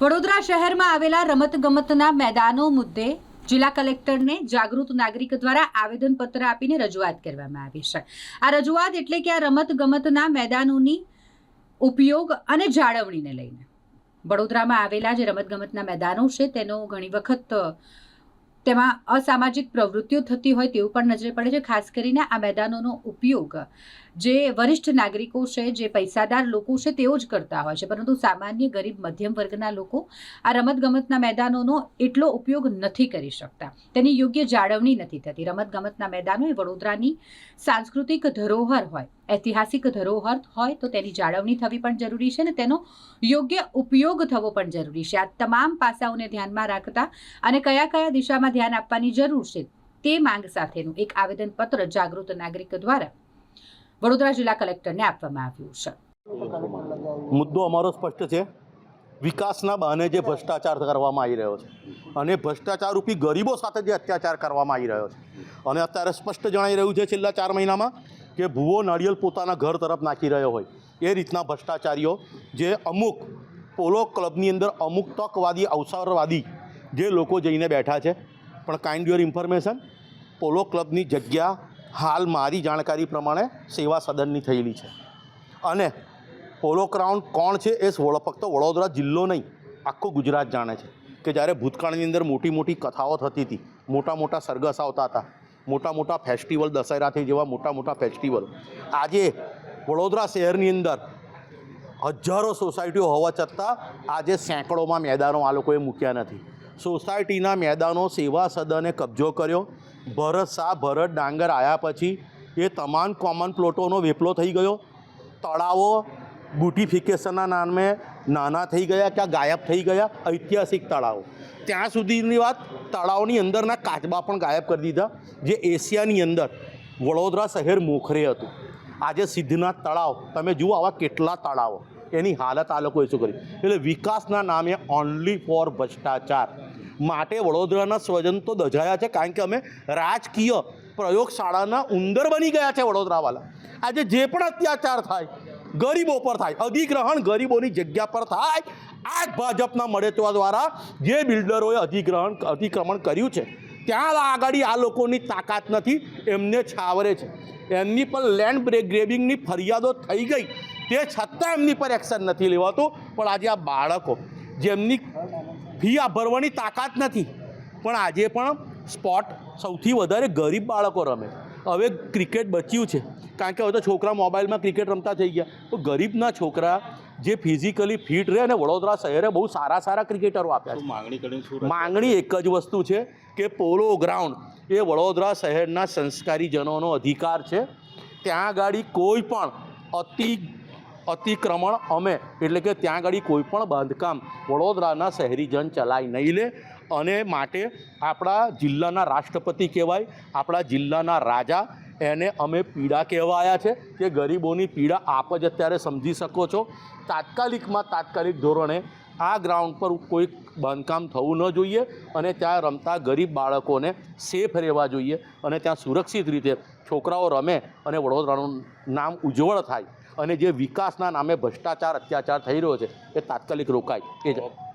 વડોદરા શહેરમાં આવેલા રમતગમતના મેદાનો મુદ્દે જિલ્લા કલેક્ટરને જાગૃત નાગરિક દ્વારા આવેદનપત્ર આપીને રજૂઆત કરવામાં આવી છે. આ રજૂઆત એટલે કે આ રમતગમતના મેદાનોની ઉપયોગ અને જાળવણીને લઈને. વડોદરામાં આવેલા જે રમતગમતના મેદાનો છે, તેનો ઘણી વખત તેમાં અસામાજિક પ્રવૃત્તિઓ થતી હોય તેવું પણ નજરે પડે છે. ખાસ કરીને આ મેદાનોનો ઉપયોગ જે વરિષ્ઠ નાગરિકો છે, જે પૈસાદાર લોકો છે, તેઓ જ કરતા હોય છે. પરંતુ સામાન્ય ગરીબ મધ્યમ વર્ગના લોકો આ રમતગમતના મેદાનોનો એટલો ઉપયોગ નથી કરી શકતા. તેની યોગ્ય જાળવણી નથી થતી. રમતગમતના મેદાનો એ વડોદરાની સાંસ્કૃતિક ધરોહર હોય, ઐતિહાસિક ધરોહર હોય, તો તેની જાળવણી થવી પણ જરૂરી છે ને તેનો યોગ્ય ઉપયોગ થવો પણ જરૂરી છે. આ તમામ પાસાઓને ધ્યાનમાં રાખતા અને કયા કયા દિશામાં ધ્યાન આપવાની જરૂર છે તે માંગ સાથેનું એક આવેદનપત્ર જાગૃત નાગરિક દ્વારા વડોદરા જિલ્લા કલેક્ટરને આપવામાં આવ્યું છે. મુદ્દો અમારો સ્પષ્ટ છે. વિકાસના બહાને જે ભ્રષ્ટાચાર કરવામાં આવી રહ્યો છે અને ભ્રષ્ટાચાર રૂપી ગરીબો સાથે જે અત્યાચાર કરવામાં આવી રહ્યો છે. અને અત્યારે સ્પષ્ટ જણાઈ રહ્યું છે છેલ્લા ચાર મહિનામાં કે ભૂવો નાળિયેર પોતાના ઘર તરફ નાખી રહ્યો હોય. એ રીતના ભ્રષ્ટાચારીઓ જે અમુક પોલો ક્લબની અંદર અમુક તકવાદી, અવસરવાદી જે લોકો જઈને બેઠા છે. પણ કાઇન્ડ યોર ઇન્ફોર્મેશન પોલો ક્લબની જગ્યા હાલ મારી જાણકારી પ્રમાણે સેવા સદનની થયેલી છે. અને પોલો ક્રાઉન કોણ છે એ ફક્ત વડોદરા જિલ્લો નહીં, આખું ગુજરાત જાણે છે. કે જ્યારે ભૂતકાળની અંદર મોટી મોટી કથાઓ થતી હતી, મોટા મોટા સરઘસ આવતા હતા, મોટા મોટા ફેસ્ટિવલ દશેરાથી જેવા મોટા મોટા ફેસ્ટિવલ. આજે વડોદરા શહેરની અંદર હજારો સોસાયટીઓ હોવા છતાં આજે સેંકડોમાં મેદાનો આ લોકોએ મૂક્યા નથી. સોસાયટીના મેદાનો સેવા સદને કબજો કર્યો. ભરત શાહ, ભરત ડાંગર આવ્યા પછી એ તમામ કોમન પ્લોટોનો વેપલો થઈ ગયો. તળાવો બ્યુટિફિકેશનના નામે નાના થઈ ગયા, ક્યાં ગાયબ થઈ ગયા, ઐતિહાસિક તળાવો. ત્યાં સુધીની વાત તળાવની અંદરના કાચબા પણ ગાયબ કરી દીધા, જે એશિયાની અંદર વડોદરા શહેર મોખરે હતું. આજે સિદ્ધનાથ તળાવ, તમે જુઓ આવા કેટલા તળાવો. એની હાલત આ લોકોએ શું કરી? એટલે વિકાસના નામે ઓનલી ફોર ભ્રષ્ટાચાર. માટે વડોદરાના સ્વજન તો દજાયા છે, કારણ કે અમે રાજકીય પ્રયોગશાળાના ઉંદર બની ગયા છે વડોદરાવાળા આજે જે પણ અત્યાચાર થાય, ગરીબો પર થાય, અધિગ્રહણ ગરીબોની જગ્યા પર થાય આ જ ભાજપના મળેતવા દ્વારા જે બિલ્ડરોએ અધિગ્રહણ, અતિક્રમણ કર્યું છે, ત્યાં આગળ આ લોકોની તાકાત નથી, એમને છાવરે છે. એમની પર લેન્ડ બ્રેક ગ્રેબિંગની ફરિયાદો થઈ ગઈ, તે છતાં એમની પર એક્શન નથી લેવાતું, પણ આજે આ બાળકો જેમની ફી આ ભરવાની તાકાત નથી. પણ આજે પણ સ્પોટ સૌથી વધારે ગરીબ બાળકો રમે. હવે ક્રિકેટ બચ્યું છે. કારણ કે હવે તો છોકરા મોબાઈલમાં ક્રિકેટ રમતા થઈ ગયા. તો ગરીબના છોકરા જે ફિઝિકલી ફિટ રહે અને વડોદરા શહેરે બહુ સારા સારા ક્રિકેટરો આપ્યા છે. માંગણી કરીને માંગણી એક જ વસ્તુ છે કે પોલો ગ્રાઉન્ડ એ વડોદરા શહેરના સંસ્કારીજનોનો અધિકાર છે. ત્યાં આગળ કોઈ પણ અતિ અતિક્રમણ અમે. એટલે કે ત્યાં આગળ કોઈપણ બાંધકામ. વડોદરાના શહેરીજન ચલાવી નહીં લે. અને માટે આપણા જિલ્લાના રાષ્ટ્રપતિ કહેવાય, આપણા જિલ્લાના રાજા, એને અમે પીડા કહેવાયા છે કે ગરીબોની પીડા આપ જ અત્યારે સમજી શકો છો. તાત્કાલિકમાં તાત્કાલિક ધોરણે આ ગ્રાઉન્ડ પર કોઈ બાંધકામ થવું ન જોઈએ અને ત્યાં રમતા ગરીબ બાળકોને સેફ રહેવા જોઈએ અને ત્યાં સુરક્ષિત રીતે છોકરાઓ રમે અને વડોદરાનું નામ ઉજ્જવળ થાય. અને જે વિકાસના નામે ભ્રષ્ટાચાર અત્યાચાર થઈ રહ્યો છે એ તાત્કાલિક રોકાય. એ જ.